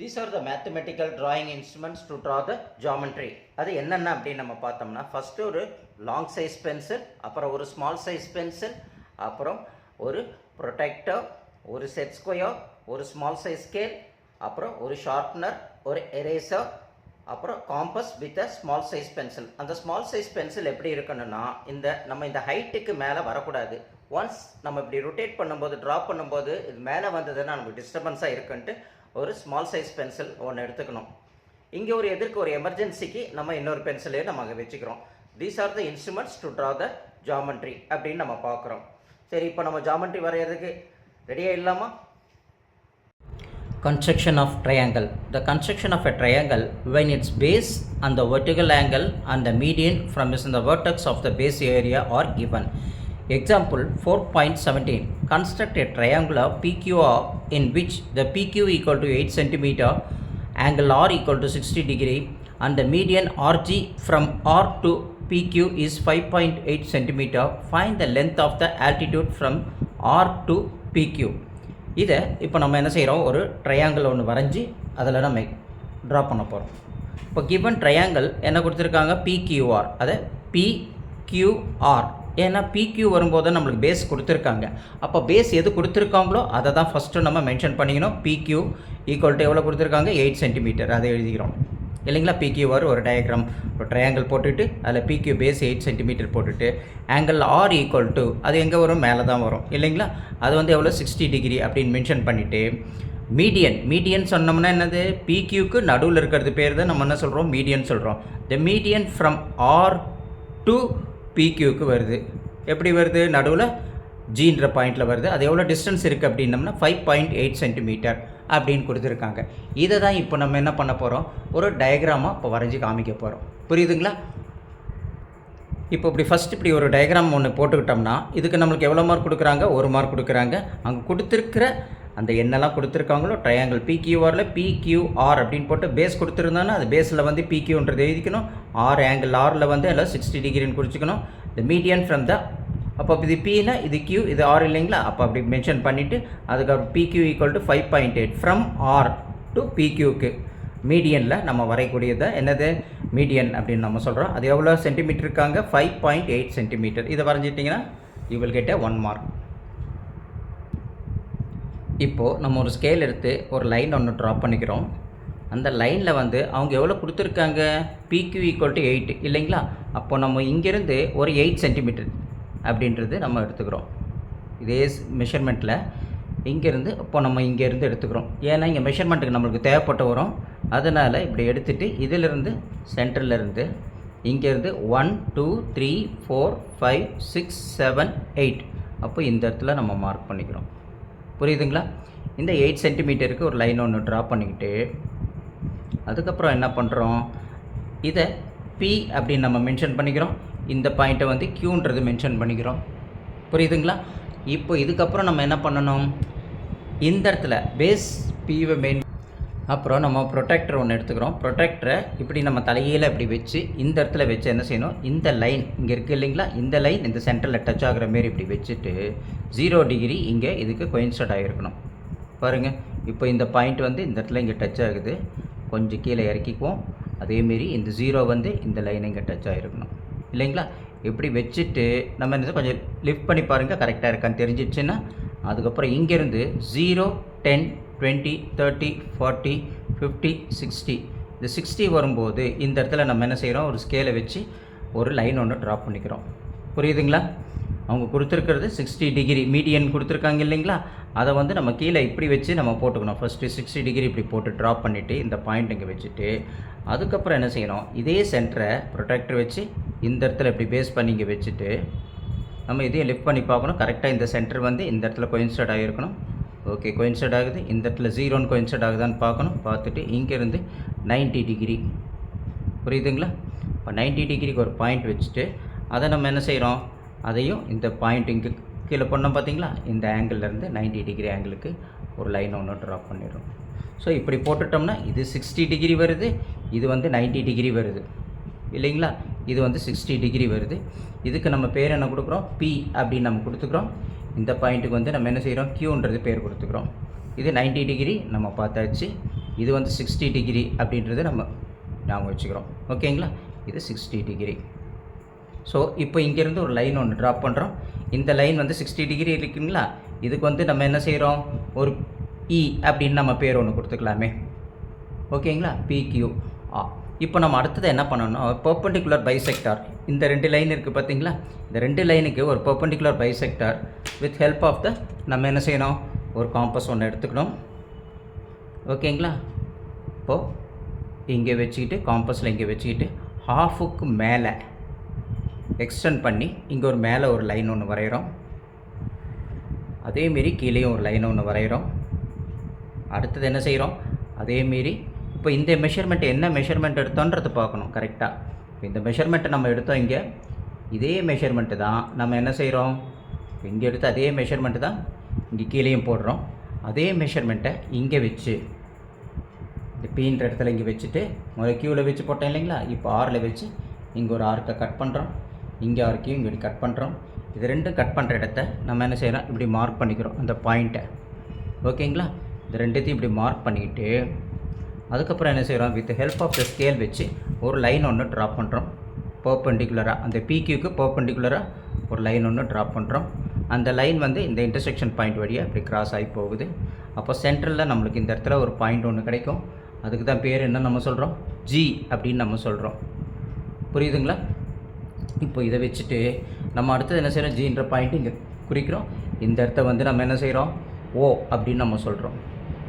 These are the mathematical drawing instruments to draw the geometry. அது என்னென்ன அப்படின்னு நம்ம பார்த்தோம்னா ஃபஸ்ட்டு ஒரு லாங் சைஸ் பென்சில் அப்புறம் ஒரு ஸ்மால் சைஸ் பென்சில் அப்புறம் ஒரு ப்ரொடெக்டர் ஒரு செட் ஸ்கொயர் ஒரு ஸ்மால் சைஸ் ஸ்கேல் அப்புறம் ஒரு ஷார்ப்னர் ஒரு எரேசர் அப்புறம் compass with a small size pencil அந்த ஸ்மால் சைஸ் பென்சில் எப்படி இருக்கணும்னா இந்த நம்ம இந்த ஹைட்டுக்கு மேலே வரக்கூடாது. ஒன்ஸ் நம்ம இப்படி ரொட்டேட் பண்ணும்போது ட்ராப் பண்ணும்போது இது மேலே வந்ததுன்னா நமக்கு டிஸ்டர்பன்ஸாக இருக்குன்ட்டு ஒரு ஸ்மால் சைஸ் பென்சில் ஒன்று எடுத்துக்கணும். இங்கே ஒரு எதிர்க்கு ஒரு எமர்ஜென்சிக்கு நம்ம இன்னொரு பென்சிலே நம்ம அங்கே வச்சுக்கிறோம். These are the instruments to draw the geometry அப்படின்னு நம்ம பார்க்குறோம். சரி இப்போ நம்ம ஜாமெண்ட்ரி வரைகிறதுக்கு ரெடியாக இல்லாமா? Construction of triangle. The construction of a triangle when its base and the vertical angle and the median from is in the vertex of the base area are given. Example 4.17 construct a triangular pqr in which the pq equal to 8 cm, angle r equal to 60 degree and the median rg from r to pq is 5.8 cm. find the length of the altitude from r to pq இதை இப்போ நம்ம என்ன செய்கிறோம் ஒரு triangle ஒன்று வரைஞ்சி அதில் நம்ம ட்ரா பண்ண போகிறோம் இப்போ கிவன் ட்ரையாங்கிள் என்ன கொடுத்துருக்காங்க பிக்யூஆர் அதை பிக்யூஆர் ஏன்னா பிக்யூ வரும்போது நம்மளுக்கு பேஸ் கொடுத்துருக்காங்க. அப்போ பேஸ் எது கொடுத்துருக்காங்களோ அதை தான் ஃபஸ்ட்டு நம்ம மென்ஷன் பண்ணிக்கணும். பிக்யூ ஈக்குவல் டு எவ்வளோ கொடுத்துருக்காங்க? எயிட் சென்டிமீட்டர் அதை எழுதிக்கிறோம். இல்லைங்களா? பிக்யூஆர் ஒரு டயக்ராம் ஒரு ட்ரையாங்கிள் போட்டுட்டு அதில் பிக்யூ பேஸ் எயிட் சென்டிமீட்டர் போட்டுட்டு ஆங்கிள் ஆர் ஈக்குவல் டு அது எங்கே வரும்? மேலே தான் வரும். இல்லைங்களா? அது வந்து எவ்வளோ சிக்ஸ்டி டிகிரி அப்படின்னு மென்ஷன் பண்ணிவிட்டு மீடியன் மீடியன் சொன்னோம்னா என்னது? பிக்யூக்கு நடுவில் இருக்கிறது பேர் தான் நம்ம என்ன சொல்கிறோம் மீடியன் சொல்கிறோம் the median from R to பிக்யூக்கு வருது. எப்படி வருது? நடுவில் ஜீன்ற பாயிண்டில் வருது. அது எவ்வளோ டிஸ்டன்ஸ் இருக்குது அப்படின்னம்னா ஃபைவ் பாயிண்ட் எயிட் சென்டிமீட்டர் அப்படின்னு கொடுத்துருக்காங்க. இதை தான் இப்போ நம்ம என்ன பண்ண போகிறோம் ஒரு டயக்ராமாக இப்போ வரைஞ்சி காமிக்க போகிறோம் புரியுதுங்களா? இப்போ இப்படி ஃபஸ்ட் இப்படி ஒரு டயக்ராம் ஒன்று போட்டுக்கிட்டோம்னா இதுக்கு நம்மளுக்கு எவ்வளோ மார்க் கொடுக்குறாங்க? ஒரு மார்க் கொடுக்குறாங்க. அங்கே கொடுத்துருக்கிற அந்த என்னெல்லாம் கொடுத்துருக்காங்களோ? ட்ரையாங்கிள் பிக்யூஆரில் பிக்யூஆர் அப்படின்னு போட்டு பேஸ் கொடுத்துருந்தாங்கன்னா அது பேஸில் வந்து பிக்யூன்றது எழுதிக்கணும். ஆர் ஆங்கிள் ஆரில் வந்து எல்லாம் சிக்ஸ்டி டிகிரின்னு குறிச்சிக்கணும். த மீடியன் ஃப்ரம் த அப்போ இது பின்னா இது கியூ இது ஆர் இல்லைங்களா? அப்போ அப்படி மென்ஷன் பண்ணிவிட்டு அதுக்கப்புறம் PQ equal to five point eight from R to பிக்யூக்கு மீடியனில் நம்ம வரையக்கூடியது என்னது? மீடியன் அப்படின்னு நம்ம சொல்கிறோம் அது எவ்வளோ சென்டிமீட்டர் இருக்காங்க? ஃபைவ் பாயிண்ட் எயிட் சென்டிமீட்டர் இதை வரைஞ்சிட்டிங்கன்னா you will get one mark இப்போது நம்ம ஒரு ஸ்கேல் எடுத்து ஒரு லைன் ஒன்று ட்ரா பண்ணிக்கிறோம். அந்த லைனில் வந்து அவங்க எவ்வளோ கொடுத்துருக்காங்க? பிக்யூ ஈக்குவல் டு எயிட் இல்லைங்களா? அப்போ நம்ம இங்கேருந்து ஒரு எயிட் சென்டிமீட்டர் அப்படின்றது நம்ம எடுத்துக்கிறோம். இதே மெஷர்மெண்ட்டில் இங்கேருந்து இப்போ நம்ம இங்கேருந்து எடுத்துக்கிறோம். ஏன்னா இங்கே மெஷர்மெண்ட்டுக்கு நம்மளுக்கு தேவைப்பட்டு வரும். அதனால் இப்படி எடுத்துகிட்டு இதிலிருந்து சென்டர்லேருந்து இங்கேருந்து one two three four five six seven eight அப்போ இந்த இடத்துல நம்ம மார்க் பண்ணிக்கிறோம். புரியுதுங்களா? இந்த எயிட் சென்டிமீட்டருக்கு ஒரு லைன் ஒன்று ட்ரா பண்ணிக்கிட்டு அதுக்கப்புறம் என்ன பண்ணுறோம் இதை பி அப்படின்னு நம்ம மென்ஷன் பண்ணிக்கிறோம். இந்த பாயிண்ட்டை வந்து க்யூன்றது மென்ஷன் பண்ணிக்கிறோம். புரியுதுங்களா? இப்போ இதுக்கப்புறம் நம்ம என்ன பண்ணணும்? இந்த இடத்துல பேஸ் பிவை மெயின் அப்புறம் நம்ம ப்ரொடெக்டர் ஒன்று எடுத்துக்கிறோம். ப்ரொடெக்டரை இப்படி நம்ம தலையில் இப்படி வச்சு இந்த இடத்துல வச்சு என்ன செய்யணும்? இந்த லைன் இங்கே இருக்குது இல்லைங்களா? இந்த லைன் இந்த சென்டரில் டச் ஆகிற மாரி இப்படி வச்சுட்டு ஜீரோ டிகிரி இங்கே இதுக்கு கொயின்சர்ட் ஆகிருக்கணும் பாருங்கள் இப்போ இந்த பாயிண்ட் வந்து இந்த இடத்துல இங்கே டச் ஆகுது. கொஞ்சம் கீழே இறக்கிக்குவோம். அதேமாரி இந்த ஜீரோ வந்து இந்த லைன் இங்கே டச் ஆகிருக்கணும் இல்லைங்களா? இப்படி வச்சுட்டு நம்ம என்ன கொஞ்சம் லிஃப்ட் பண்ணி பாருங்கள் கரெக்டாக இருக்கான்னு தெரிஞ்சிச்சுன்னா அதுக்கப்புறம் இங்கேருந்து zero ten twenty thirty forty fifty sixty இந்த சிக்ஸ்டி வரும்போது இந்த இடத்துல நம்ம என்ன செய்கிறோம் ஒரு ஸ்கேலை வச்சு ஒரு லைன் ஒன்று ட்ராப் பண்ணிக்கிறோம். புரியுதுங்களா? அவங்க கொடுத்துருக்கிறது சிக்ஸ்டி டிகிரி மீடியன் கொடுத்துருக்காங்க இல்லைங்களா? அதை வந்து நம்ம கீழே இப்படி வச்சு நம்ம போட்டுக்கணும். ஃபஸ்ட்டு சிக்ஸ்டி டிகிரி இப்படி போட்டு ட்ராப் பண்ணிவிட்டு இந்த பாயிண்ட் இங்கே வச்சுட்டு அதுக்கப்புறம் என்ன செய்யணும்? இதே சென்டரை ப்ரொடெக்டர் வச்சு இந்த இடத்துல இப்படி பேஸ் பண்ணி இங்கே வச்சுட்டு நம்ம இதையும் லிஃப்ட் பண்ணி பார்க்கணும். கரெக்டாக இந்த சென்டர் வந்து இந்த இடத்துல கோயின்சைட் ஆகிருக்கணும் ஓகே கோயின்சைட் ஆகுது. இந்த இடத்துல ஜீரோன்னு கோயின்சைட் ஆகுதான்னு பார்க்கணும். பார்த்துட்டு இங்கேருந்து 90 டிகிரி புரியுதுங்களா? இப்போ 90 டிகிரிக்கு ஒரு பாயிண்ட் வச்சுட்டு அதை நம்ம என்ன செய்கிறோம் அதையும் இந்த பாயிண்ட் இங்கே கீழே பண்ணோம் பார்த்தீங்களா? இந்த ஆங்கிள்லேருந்து 90 டிகிரி ஆங்கிளுக்கு ஒரு லைன் ஒன்று ட்ராப் பண்ணிடுறோம். ஸோ இப்படி போட்டுட்டோம்னா இது சிக்ஸ்டி டிகிரி வருது. இது வந்து 90 டிகிரி வருது. இல்லைங்களா? இது வந்து சிக்ஸ்டி டிகிரி வருது. இதுக்கு நம்ம பேர் என்ன கொடுக்குறோம்? பி அப்படின்னு நம்ம கொடுத்துக்குறோம். இந்த பாயிண்ட்டுக்கு வந்து நம்ம என்ன செய்கிறோம்? கியூன்றது பேர் கொடுத்துக்கிறோம். இது 90 டிகிரி நம்ம பார்த்தாச்சு. இது வந்து சிக்ஸ்டி டிகிரி அப்படின்றது நம்ம ஞாபகம் வச்சுக்கிறோம். ஓகேங்களா இது சிக்ஸ்டி டிகிரி ஸோ இப்போ இங்கேருந்து ஒரு லைன் ஒன்று ட்ராப் பண்ணுறோம் இந்த லைன் வந்து சிக்ஸ்டி டிகிரி இருக்குங்களா? இதுக்கு வந்து நம்ம என்ன செய்கிறோம்? ஒரு இ அப்படின்னு நம்ம பேர் ஒன்று கொடுத்துக்கலாமே. ஓகேங்களா பிக்யூ ஆ இப்போ நம்ம அடுத்தது என்ன பண்ணணும் பர்பண்டிகுலர் பைசெக்டார் இந்த ரெண்டு லைன் இருக்குது பார்த்தீங்களா? இந்த ரெண்டு லைனுக்கு ஒரு perpendicular bisector with help of the நம்ம என்ன செய்யணும்? ஒரு காம்பஸ் ஒன்று எடுத்துக்கணும். ஓகேங்களா இப்போது இங்கே வச்சுக்கிட்டு காம்பஸில் இங்கே வச்சுக்கிட்டு ஹாஃபுக்கு மேலே எக்ஸ்டெண்ட் பண்ணி இங்கே ஒரு மேலே ஒரு லைன் ஒன்று வரைகிறோம் அதேமாரி கீழேயும் ஒரு லைன் ஒன்று வரைகிறோம் அடுத்தது என்ன செய்கிறோம் அதேமாரி இப்போ இந்த மெஷர்மெண்ட் என்ன மெஷர்மெண்ட் எடுத்தோன்றதை பார்க்கணும் கரெக்டாக இந்த மெஷர்மெண்ட்டை நம்ம எடுத்தோம் இங்கே. இதே மெஷர்மெண்ட்டு தான் நம்ம என்ன செய்கிறோம் இங்கே எடுத்து அதே மெஷர்மெண்ட்டு தான் இங்கே கீழேயும் போடுறோம். அதே மெஷர்மெண்ட்டை இங்கே வச்சு இந்த பீன்ற இடத்துல இங்கே வச்சுட்டு முதல்ல க்யூவில் வச்சு போட்டேன் இல்லைங்களா? இப்போ ஆரில் வச்சு இங்கே ஒரு ஆர்க்கை கட் பண்ணுறோம் இங்கே ஆர்க்கையும் இங்கே கட் பண்ணுறோம் இது ரெண்டும் கட் பண்ணுற இடத்த நம்ம என்ன செய்கிறோம் இப்படி மார்க் பண்ணிக்கிறோம் அந்த பாயிண்ட்டை ஓகேங்களா இது ரெண்டுத்தையும் இப்படி மார்க் பண்ணிக்கிட்டு அதுக்கப்புறம் என்ன செய்கிறோம் with help of the scale வச்சு ஒரு லைன் ஒன்று ட்ராப் பண்ணுறோம் பர்பண்டிகுலராக அந்த பிக்யூக்கு பர்பண்டிகுலராக ஒரு லைன் ஒன்று ட்ராப் பண்ணுறோம் அந்த லைன் வந்து இந்த இன்டர்செக்ஷன் பாயிண்ட் வழியாக இப்படி கிராஸ் ஆகி போகுது. அப்போ சென்ட்ரலில் நம்மளுக்கு இந்த இடத்துல ஒரு பாயிண்ட் ஒன்று கிடைக்கும். அதுக்கு தான் பேர் என்ன நம்ம சொல்கிறோம் ஜி அப்படின்னு நம்ம சொல்கிறோம் புரியுதுங்களா? இப்போ இதை வச்சுட்டு நம்ம அடுத்தது என்ன செய்கிறோம் ஜின்ற பாயிண்ட் இங்கே குறிக்கிறோம். இந்த இடத்த வந்து நம்ம என்ன செய்கிறோம் ஓ அப்படின்னு நம்ம சொல்கிறோம்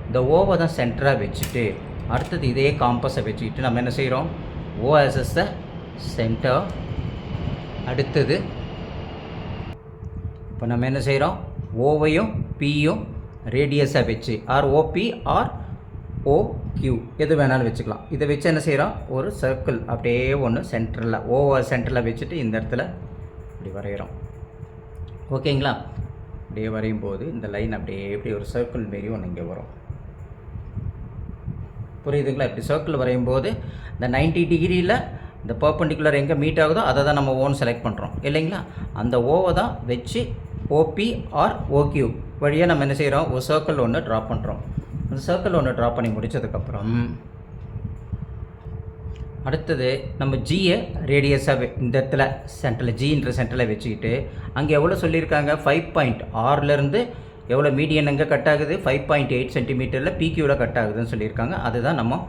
இந்த ஓவை தான் சென்டராக வச்சுட்டு அடுத்தது இதே காம்பஸை வச்சுக்கிட்டு நம்ம என்ன செய்கிறோம் ஓஎஸ்எஸ்ஸை எஸ் த சென்டர் அடுத்தது இப்போ நம்ம என்ன செய்கிறோம் ஓவையும் பியும் ரேடியஸை வச்சு or OP or O Q எது வேணாலும் வச்சுக்கலாம். இதை வச்சு என்ன செய்கிறோம் ஒரு சர்க்கிள் அப்படியே ஒன்று சென்டரில் ஓவர் சென்டரில் வச்சுட்டு இந்த இடத்துல இப்படி வரைகிறோம் ஓகேங்களா அப்படியே வரையும் போது இந்த லைன் அப்படியே இப்படி ஒரு சர்க்கிள் மாரி ஒன்று இங்கே வரும். புரியுதுங்களா? இப்படி சர்க்கிள் வரையும் போது இந்த 90 டிகிரியில் இந்த பர்பண்டிகுலர் எங்கே மீட் ஆகுதோ அதை தான் நம்ம ஓன் செலக்ட் பண்ணுறோம் இல்லைங்களா? அந்த ஓவை தான் வச்சு ஓபி ஆர் ஓக்யூ வழியாக நம்ம என்ன செய்கிறோம் ஒரு சர்க்கிள் ஒன்று ட்ரா பண்ணுறோம் அந்த சர்க்கிள் ஒன்று ட்ரா பண்ணி முடிச்சதுக்கப்புறம் அடுத்தது நம்ம ஜியை ரேடியஸாக இந்த இடத்துல சென்டரில் ஜின்ற சென்டரில் வச்சுக்கிட்டு அங்கே எவ்வளோ சொல்லியிருக்காங்க? ஃபைவ் பாயிண்ட் ஆறுலேருந்து எவ்வளோ மீடியன் எங்கே கட் ஆகுது? ஃபைவ் பாயிண்ட் எயிட் சென்டிமீட்டரில் பிக்யூவில் கட் ஆகுதுன்னு சொல்லியிருக்காங்க. அதுதான் நம்ம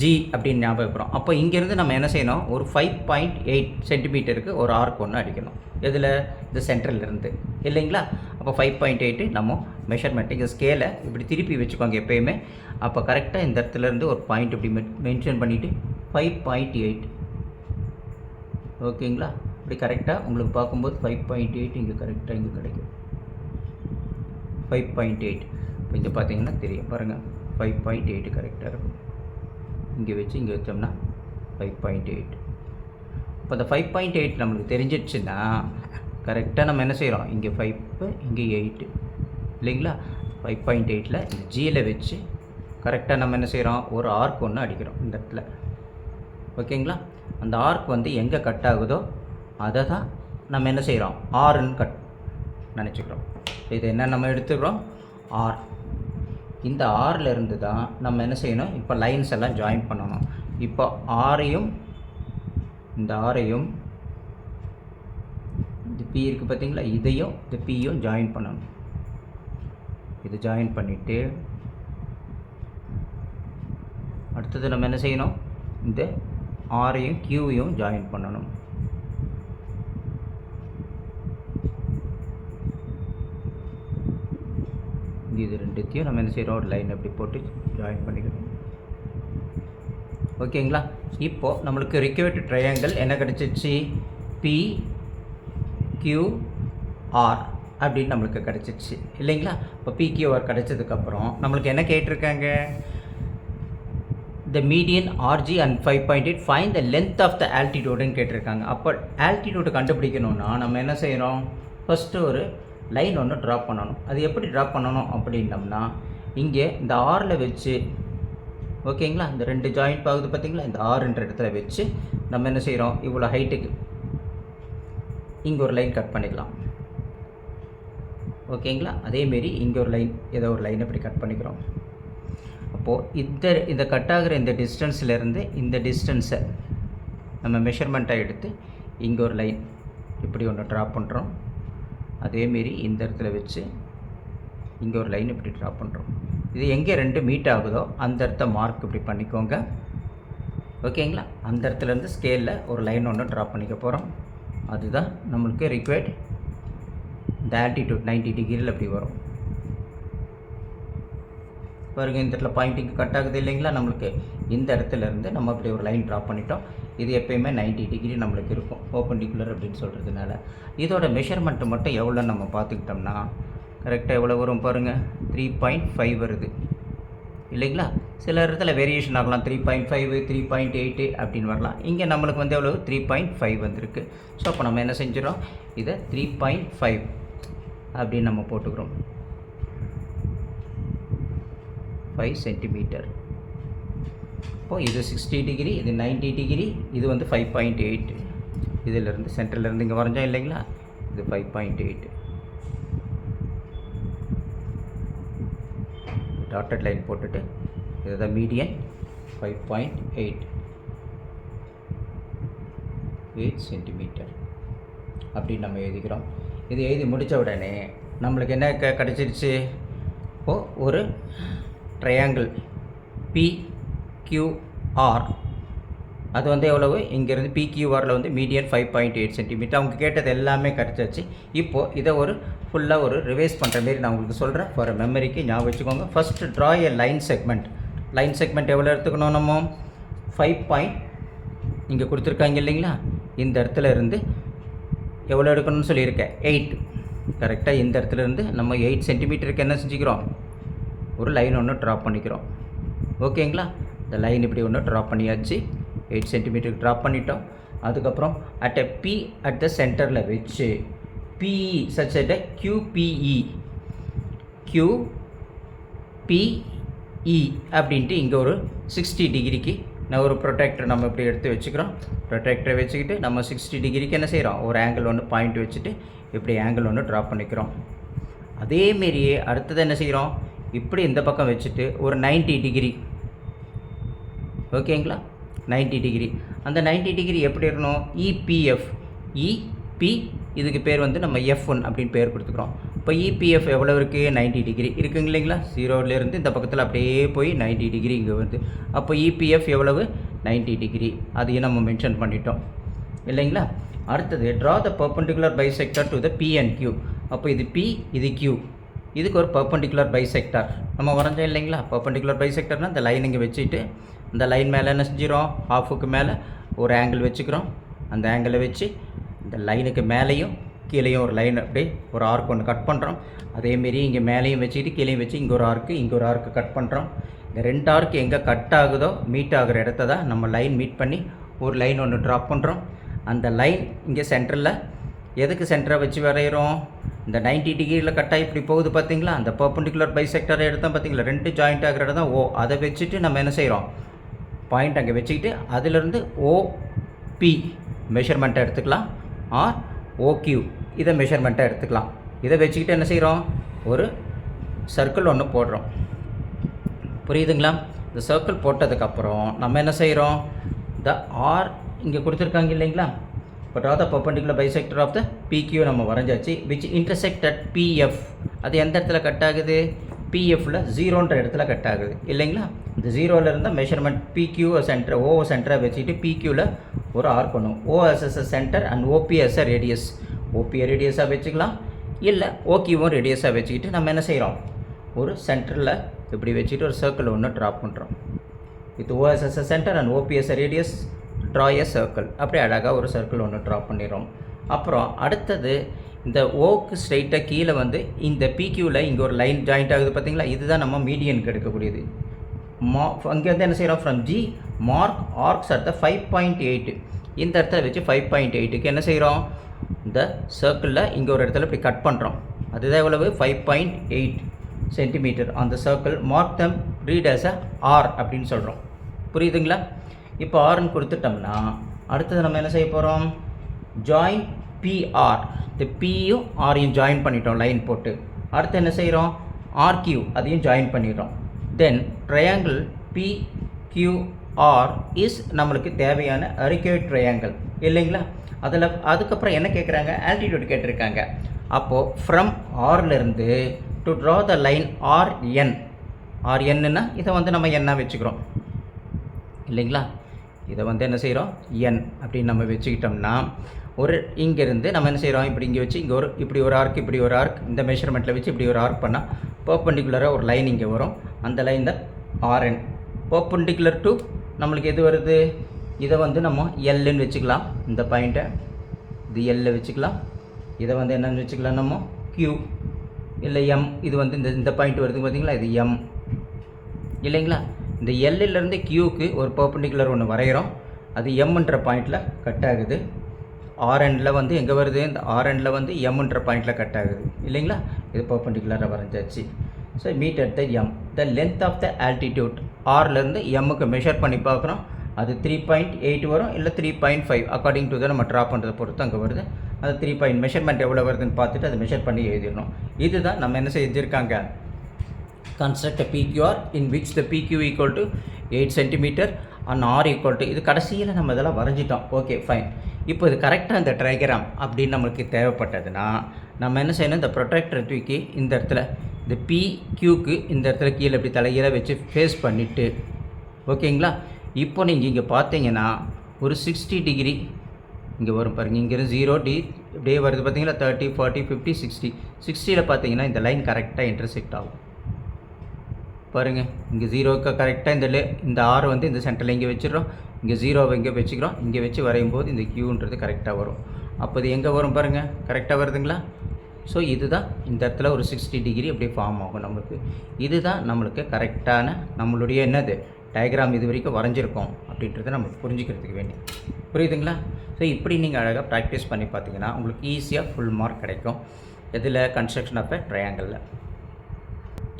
ஜி அப்படின்னு ஞாபகப்படுறோம் அப்போ இங்கேருந்து நம்ம என்ன செய்யணும்? ஒரு ஃபைவ் பாயிண்ட் எயிட் சென்டிமீட்டருக்கு ஒரு ஆர்க் ஒன்று அடிக்கணும். எதில்? இந்த சென்டரில் இருந்து. இல்லைங்களா? அப்போ ஃபைவ் பாயிண்ட் எயிட்டு நம்ம மெஷர்மெண்ட் இங்கே ஸ்கேலை இப்படி திருப்பி வச்சுக்கோங்க எப்போயுமே. அப்போ கரெக்டாக இந்த இடத்துல இருந்து ஒரு பாயிண்ட் இப்படி மென்ஷன் பண்ணிவிட்டு ஃபைவ் பாயிண்ட் எயிட் ஓகேங்களா? இப்படி கரெக்டாக உங்களுக்கு பார்க்கும்போது ஃபைவ் பாயிண்ட் எயிட் இங்கே கரெக்டாக இங்கே கிடைக்கும். ஃபைவ் பாயிண்ட் எயிட் இப்போ இங்கே பார்த்தீங்கன்னா தெரியும். பாருங்கள் ஃபைவ் பாயிண்ட் எயிட் கரெக்டாக இருக்கும். இங்கே வச்சு இங்கே வச்சோம்னா ஃபைவ் பாயிண்ட் எயிட் இப்போ அந்த ஃபைவ் பாயிண்ட் எயிட் நம்மளுக்கு தெரிஞ்சிடுச்சுன்னா கரெக்டாக நம்ம என்ன செய்கிறோம் இங்கே ஃபைவ் இங்கே எயிட்டு இல்லைங்களா? ஃபைவ் பாயிண்ட் எயிட்டில் இந்த ஜியில் வச்சு கரெக்டாக நம்ம என்ன செய்கிறோம் ஒரு ஆர்க் ஒன்று அடிக்கிறோம் இந்த இடத்துல. ஓகேங்களா? அந்த ஆர்க் வந்து எங்கே கட் ஆகுதோ அதை தான் நம்ம என்ன செய்கிறோம் ஆறுன்னு கட் நினச்சிக்கிறோம். இது என்ன நம்ம எடுத்துக்கிறோம் ஆர் இந்த ஆறில் இருந்து தான் நம்ம என்ன செய்யணும்? இப்போ லைன்ஸ் எல்லாம் ஜாயின் பண்ணணும். இப்போ ஆரையும் இந்த ஆரையும் இந்த பி இருக்குது பார்த்தீங்களா இதையும் இந்த பியும் ஜாயின் பண்ணணும். இது ஜாயின் பண்ணிவிட்டு அடுத்தது நம்ம என்ன செய்யணும்? இந்த ஆரையும் கியூவையும் ஜாயின் பண்ணணும். இது ரெண்டுத்தையும் நம்ம என்ன செய்கிறோம் ஒரு லைன் அப்படி போட்டு ஜாயின் பண்ணிக்கணும். ஓகேங்களா இப்போது நம்மளுக்கு ரிக்வெர்ட் ட்ரையாங்கிள் என்ன கிடச்சிச்சு? பி கியூ ஆர் அப்படின்னு நம்மளுக்கு கிடச்சிச்சு. இல்லைங்களா? இப்போ பிக்யூஆர் கிடச்சதுக்கப்புறம் நம்மளுக்கு என்ன கேட்டிருக்காங்க? The median RG and five point eight find the length of the ஆல்டிடியூடுன்னு கேட்டிருக்காங்க. அப்போ ஆல்டிடியூடு கண்டுபிடிக்கணும்னா நம்ம என்ன செய்கிறோம் ஃபஸ்ட்டு ஒரு லைன் ஒன்று ட்ராப் பண்ணணும். அது எப்படி ட்ராப் பண்ணணும் அப்படின்னம்னா இங்கே இந்த ஆரில் வச்சு ஓகேங்களா இந்த ரெண்டு ஜாயிண்ட் ஆகுது பார்த்தீங்களா இந்த ஆறுன்ற இடத்துல வச்சு நம்ம என்ன செய்கிறோம் இவ்வளோ ஹைட்டுக்கு இங்கே ஒரு லைன் கட் பண்ணிக்கலாம். ஓகேங்களா அதேமாரி இங்கே ஒரு லைன் ஏதோ ஒரு லைன் இப்படி கட் பண்ணிக்கிறோம். அப்போது இந்த இந்த கட் ஆகிற இந்த டிஸ்டன்ஸ்லேருந்து இந்த டிஸ்டன்ஸை நம்ம மெஷர்மெண்ட்டாக எடுத்து இங்கே ஒரு லைன் இப்படி ஒன்று ட்ரா பண்ணுறோம் அதேமாரி இந்த இடத்துல வச்சு இங்கே ஒரு லைன் இப்படி ட்ரா பண்ணுறோம் இது எங்கே ரெண்டு மீட் ஆகுதோ அந்த இடத்த மார்க் இப்படி பண்ணிக்கோங்க. ஓகேங்களா? அந்த இடத்துலேருந்து ஸ்கேலில் ஒரு லைன் ஒன்று ட்ரா பண்ணிக்க போகிறோம் அதுதான் நம்மளுக்கு ரிக்வயர்ட் இந்த ஆல்டிடியூட் 90 டிகிரியில் அப்படி வரும். பாருங்கள் இந்த இடத்துல பாயிண்டிங் கட் ஆகுது இல்லைங்களா? நம்மளுக்கு இந்த இடத்துல இருந்து நம்ம அப்படி ஒரு லைன் ட்ரா பண்ணிட்டோம். இது எப்பயுமே 90 டிகிரி நம்மளுக்கு இருக்கும். ஓப்பன்டிகுலர் அப்படின்னு சொல்கிறதுனால இதோட மெஷர்மெண்ட்டு மட்டும் எவ்வளோ நம்ம பார்த்துக்கிட்டோம்னா கரெக்டாக எவ்வளோ வரும் பாருங்கள் த்ரீ பாயிண்ட் ஃபைவ் வருது. இல்லைங்களா? சில இடத்துல வேரியேஷன் ஆகலாம். Three point five three point eight அப்படின்னு வரலாம். இங்கே நம்மளுக்கு வந்து எவ்வளோ த்ரீ பாயிண்ட் ஃபைவ் வந்திருக்கு. ஸோ அப்போ நம்ம என்ன செஞ்சிடறோம்? இதை த்ரீ பாயிண்ட் ஃபைவ் அப்படின்னு நம்ம போட்டுக்கிறோம். ஃபைவ் சென்டிமீட்டர் இப்போ இது சிக்ஸ்டி டிகிரி இது 90 டிகிரி இது வந்து ஃபைவ் பாயிண்ட் எயிட் இதிலிருந்து சென்டர்லேருந்து இங்கே வரைஞ்சோம் இல்லைங்களா? இது five point eight dotted line போட்டுட்டு இதுதான் median five point eight eight centimetre அப்படின்னு நம்ம எழுதிக்கிறோம். இது எழுதி முடித்த உடனே நம்மளுக்கு என்ன க கிடச்சிருச்சு? இப்போது ஒரு ட்ரையாங்கிள் பிக்யூஆர் அது வந்து எவ்வளவு? இங்கேருந்து பிக்யூஆரில் வந்து median five point eight centimetre அவங்க கேட்டது எல்லாமே கிடச்சாச்சு இப்போது இதை ஒரு ஃபுல்லாக ஒரு ரிவைஸ் பண்ணுற மாரி நான் உங்களுக்கு சொல்கிறேன் ஃபார் மெமரிக்கு ஞாபகம் வச்சுக்கோங்க. First draw a line segment line segment எவ்வளோ எடுத்துக்கணும் நம்ம? ஃபைவ் பாயிண்ட் இங்கே கொடுத்துருக்காங்க இல்லைங்களா? இந்த இடத்துல இருந்து எவ்வளோ எடுக்கணும்னு சொல்லியிருக்கேன்? எயிட் கரெக்டாக இந்த இடத்துல இருந்து நம்ம எயிட் சென்டிமீட்டருக்கு என்ன செஞ்சுக்கிறோம்? ஒரு லைன் ஒன்று ட்ராப் பண்ணிக்கிறோம். ஓகேங்களா? இந்த லைன் இப்படி ஒன்று ட்ராப் பண்ணியாச்சு. எயிட் சென்டிமீட்டருக்கு ட்ராப் பண்ணிட்டோம். அதுக்கப்புறம் at a P at the சென்டரில் வச்சு PE such at QPE Q PE அப்படின்ட்டு இங்கே ஒரு சிக்ஸ்டி டிகிரிக்கு நான் ஒரு ப்ரொடெக்டர் நம்ம இப்படி எடுத்து வச்சுக்கிறோம். ப்ரொடெக்டரை வச்சுக்கிட்டு நம்ம சிக்ஸ்டி டிகிரிக்கு என்ன செய்கிறோம் ஒரு ஆங்கிள் ஒன்று பாயிண்ட் வச்சுட்டு இப்படி ஆங்கிள் ஒன்று ட்ராப் பண்ணிக்கிறோம். அதேமாரியே அடுத்தது என்ன செய்கிறோம் இப்படி இந்த பக்கம் வச்சுட்டு ஒரு 90 டிகிரி ஓகேங்களா 90 டிகிரி அந்த 90 டிகிரி எப்படி இருக்கணும்? இபிஎஃப் இபி இதுக்கு பேர் வந்து நம்ம எஃப் ஒன் அப்படின்னு பேர் கொடுத்துக்கிறோம். இப்போ இபிஎஃப் எவ்வளோ இருக்குது 90 டிகிரி இருக்குங்க இல்லைங்களா? ஜீரோலேருந்து இந்த பக்கத்தில் அப்படியே போய் 90 டிகிரி இங்கே வருது. அப்போ இபிஎஃப் எவ்வளவு? 90 டிகிரி அதையும் நம்ம மென்ஷன் பண்ணிட்டோம். இல்லைங்களா? அடுத்தது draw the perpendicular bisector to the P and Q அப்போ இது பி இது கியூ இதுக்கு ஒரு பர்பண்டிகுலர் பைசெக்டார் நம்ம வரைஞ்சோம் இல்லைங்களா? பர்பண்டிகுலர் பைசெக்டர்னால் இந்த லைன் இங்கே வச்சுட்டு இந்த லைன் மேலே என்ன செஞ்சிடும் ஹாஃபுக்கு மேலே ஒரு ஆங்கிள் வச்சுக்கிறோம். அந்த ஆங்கிளை வச்சு இந்த லைனுக்கு மேலேயும் கீழேயும் ஒரு லைன் அப்படியே ஒரு ஆர்க் ஒன்று கட் பண்ணுறோம் அதேமாரி இங்கே மேலேயும் வச்சுக்கிட்டு கீழேயும் வச்சு இங்கே ஒரு ஆர்க்கு இங்கே ஒரு ஆர்க்கு கட் பண்ணுறோம் இந்த ரெண்டு ஆர்க்கு எங்கே கட் ஆகுதோ மீட் ஆகிற இடத்த தான் நம்ம லைன் மீட் பண்ணி ஒரு லைன் ஒன்று ட்ராப் பண்ணுறோம் அந்த லைன் இங்கே சென்டரில் எதுக்கு சென்டரை வச்சு வரைகிறோம் இந்த 90 டிகிரியில் கட்டாக இப்படி போகுது பார்த்தீங்களா? அந்த பர்பண்டிகுலர் பைசெக்டரை எடுத்தால் பார்த்தீங்களா? ரெண்டு ஜாயிண்ட் ஆகிற இடம் தான் ஓ அதை வச்சுட்டு நம்ம என்ன செய்கிறோம் பாயிண்ட் அங்கே வச்சுக்கிட்டு அதிலிருந்து ஓபி மெஷர்மெண்ட்டை எடுத்துக்கலாம். ஆர் ஓக்யூ இதை மெஷர்மெண்ட்டை எடுத்துக்கலாம். இதை வச்சுக்கிட்டு என்ன செய்கிறோம் ஒரு சர்க்கிள் ஒன்று போடுறோம். புரியுதுங்களா? இந்த சர்க்கிள் போட்டதுக்கப்புறம் நம்ம என்ன செய்கிறோம் த ஆர் இங்கே கொடுத்துருக்காங்க இல்லைங்களா? But draw the perpendicular bisector of the PQ நம்ம வரைஞ்சாச்சு விச் இன்டர்செக்ட் அட் பிஎஃப் அது எந்த இடத்துல கட் ஆகுது? பிஎஃப்பில் ஜீரோன்ற இடத்துல கட் ஆகுது. இல்லைங்களா? இந்த ஜீரோவில் இருந்தால் மெஷர்மெண்ட் பிக்யூ சென்டர் ஓ சென்டரை வச்சுட்டு பிக்யூவில் ஒரு ஆர் பண்ணும். O as centre and OP as radius OP as ரேடியஸாக வச்சுக்கலாம். இல்லை ஓகேவும் ரேடியஸாக வச்சுக்கிட்டு நம்ம என்ன செய்கிறோம் ஒரு சென்டரில் இப்படி வச்சுட்டு ஒரு சர்க்கிள் ஒன்று ட்ராப் பண்ணுறோம் with O as centre and OP as radius draw a circle அப்படி அழகாக ஒரு சர்க்கிள் ஒன்று ட்ரா பண்ணிடுறோம். அப்புறம் அடுத்தது இந்த ஓக்கு ஸ்ட்ரைட்டாக கீழே வந்து இந்த பிக்யூவில் இங்கே ஒரு லைன் ஜாயிண்ட் ஆகுது பார்த்தீங்களா இதுதான் நம்ம மீடியனுக்கு எடுக்கக்கூடியது. மா அங்கேருந்து என்ன செய்கிறோம் from G mark arcs at the five point eight இந்த இடத்துல வச்சு ஃபைவ் பாயிண்ட் எயிட்டுக்கு என்ன செய்கிறோம் இந்த சர்க்கிளில் இங்கே ஒரு இடத்துல இப்படி கட் பண்ணுறோம் அதுதான் எவ்வளவு? ஃபைவ் பாயிண்ட் எயிட் சென்டிமீட்டர் அந்த circle mark them read as a R அப்படின்னு சொல்கிறோம் புரியுதுங்களா? இப்போ ஆர்னு கொடுத்துட்டோம்னா அடுத்தது நம்ம என்ன செய்ய போகிறோம் ஜாயின் பிஆர் இந்த பியும் ஆரையும் ஜாயின் பண்ணிட்டோம் லைன் போட்டு. அடுத்து என்ன செய்கிறோம் ஆர்கியூ அதையும் ஜாயின் பண்ணிடுறோம். தென் ட்ரையாங்கிள் பிக்யூஆர் இஸ் நம்மளுக்கு தேவையான ரிக்வயர்ட் ட்ரையாங்கிள் இல்லைங்களா? அதில் அதுக்கப்புறம் என்ன கேட்குறாங்க ஆல்டிடியூட் கேட்டிருக்காங்க. அப்போது from ஆர்லேருந்து to draw the line RN ஆர்என்னுன்னா இதை வந்து நம்ம என்ன வச்சுக்கிறோம். இல்லைங்களா? இதை வந்து என்ன செய்கிறோம்? என் அப்படின்னு நம்ம வச்சுக்கிட்டோம்னா ஒரு இங்கேருந்து நம்ம என்ன செய்கிறோம்? இப்படி இங்கே வச்சு இங்கே ஒரு இப்படி ஒரு ஆர்க் இப்படி ஒரு ஆர்க் இந்த மெஷர்மெண்ட்டில் வச்சு இப்படி ஒரு ஆர்க் பண்ணால் பர்பண்டிகுலராக ஒரு லைன் இங்கே வரும். அந்த லைன் தான் ஆர்என் பர்பண்டிகுலர் டு நம்மளுக்கு எது வருது? இதை வந்து நம்ம எல்லுன்னு வச்சுக்கலாம். இந்த பாயிண்ட்டை இது எல்ல வச்சுக்கலாம். இதை வந்து என்னென்னு வச்சுக்கலாம் நம்ம? கியூ இல்லை எம் இது வந்து இந்த இந்த பாயிண்ட் வருது பார்த்தீங்களா? இது எம் இல்லைங்களா? இந்த எல்லிலேருந்து கியூக்கு ஒரு பர்பண்டிகுலர் ஒன்று வரைகிறோம். அது எம்ன்ற பாயிண்டில் கட் ஆகுது. ஆர்எண்டில் வந்து எங்கே வருது? இந்த ஆர்எண்டில் வந்து எம்ன்ற பாயிண்டில் கட் ஆகுது. இல்லைங்களா? இது பர்பண்டிகுலராக வரைஞ்சாச்சு. So meet at the M the length of the altitude ஆர்லேருந்து எம்முக்கு மெஷர் பண்ணி பார்க்குறோம். அது த்ரீ பாயிண்ட் எயிட் வரும். இல்லை three point five according to the நம்ம ட்ரா பண்ணுறதை பொறுத்து அங்கே வருது. அது த்ரீ பாயிண்ட் மெஷர்மெண்ட் எவ்வளோ வருதுன்னு பார்த்துட்டு அதை மெஷர் பண்ணி எழுதிடணும். இதுதான் நம்ம என்ன செஞ்சுருக்காங்க? Construct a PQR in which the PQ equal to 8 centimeter and R equal to இது கடைசியில் நம்ம இதெல்லாம் வரைஞ்சிட்டோம். ஓகே ஃபைன் இப்போ இது கரெக்டாக இந்த ட்ரைகிராம் அப்படின்னு நம்மளுக்கு தேவைப்பட்டதுன்னா நம்ம என்ன செய்யணும்? இந்த ப்ரொடெக்டர் தூக்கி இந்த இடத்துல இந்த PQக்கு இந்த இடத்துல கீழே இப்படி தலைகீழ வச்சு ஃபேஸ் பண்ணிவிட்டு ஓகேங்களா இப்போ நீங்கள் இங்கே பார்த்தீங்கன்னா ஒரு சிக்ஸ்டி டிகிரி இங்கே வரும் பாருங்கள் இங்கேருந்து ஜீரோ டி இப்படியே வருது பார்த்தீங்களா தேர்ட்டி ஃபார்ட்டி ஃபிஃப்டி சிக்ஸ்டி சிக்ஸ்டியில் பார்த்தீங்கன்னா இந்த லைன் கரெக்டாக இன்டர்செக்ட் ஆகும். பாருங்கள் இங்கே ஜீரோவுக்கு கரெக்டாக இந்த லே இந்த ஆறு வந்து இந்த சென்டரில் இங்கே வச்சிடுறோம். இங்கே ஜீரோவை இங்கே வச்சுக்கிறோம். இங்கே வச்சு வரையும் போது இந்த கியூன்றது கரெக்டாக வரும். அப்போ இது எங்கே வரும் பாருங்கள் கரெக்டாக வருதுங்களா? ஸோ இதுதான் இந்த இடத்துல ஒரு சிக்ஸ்டி டிகிரி அப்படியே ஃபார்ம் ஆகும் நம்மளுக்கு. இதுதான் நம்மளுக்கு கரெக்டான நம்மளுடைய என்னது? டயக்ராம் இது வரைக்கும் வரைஞ்சிருக்கோம் அப்படின்றத நம்ம புரிஞ்சுக்கிறதுக்கு வேண்டி. புரியுதுங்களா? ஸோ இப்படி நீங்கள் அழகாக ப்ராக்டிஸ் பண்ணி பார்த்தீங்கன்னா உங்களுக்கு ஈஸியாக ஃபுல் மார்க் கிடைக்கும். எதில் கன்ஸ்ட்ரக்ஷன் ஆஃப் எ ட்ரையாங்கிளில்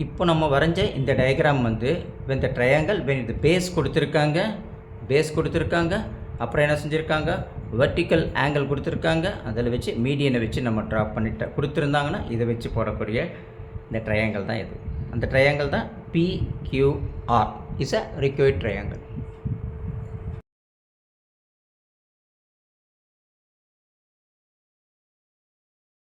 இப்போ நம்ம வரைஞ்ச இந்த டயக்ராம் வந்து இந்த ட்ரையாங்கல் இது பேஸ் கொடுத்துருக்காங்க. பேஸ் கொடுத்துருக்காங்க. அப்புறம் என்ன செஞ்சுருக்காங்க? வெர்டிக்கல் ஆங்கிள் கொடுத்துருக்காங்க. அதில் வச்சு மீடியனை வச்சு நம்ம ட்ராப் பண்ணிட்டு கொடுத்துருந்தாங்கன்னா இதை வச்சு போடக்கூடிய இந்த ட்ரையாங்கல் தான் இது. அந்த ட்ரையாங்கல் தான் PQR is a required triangle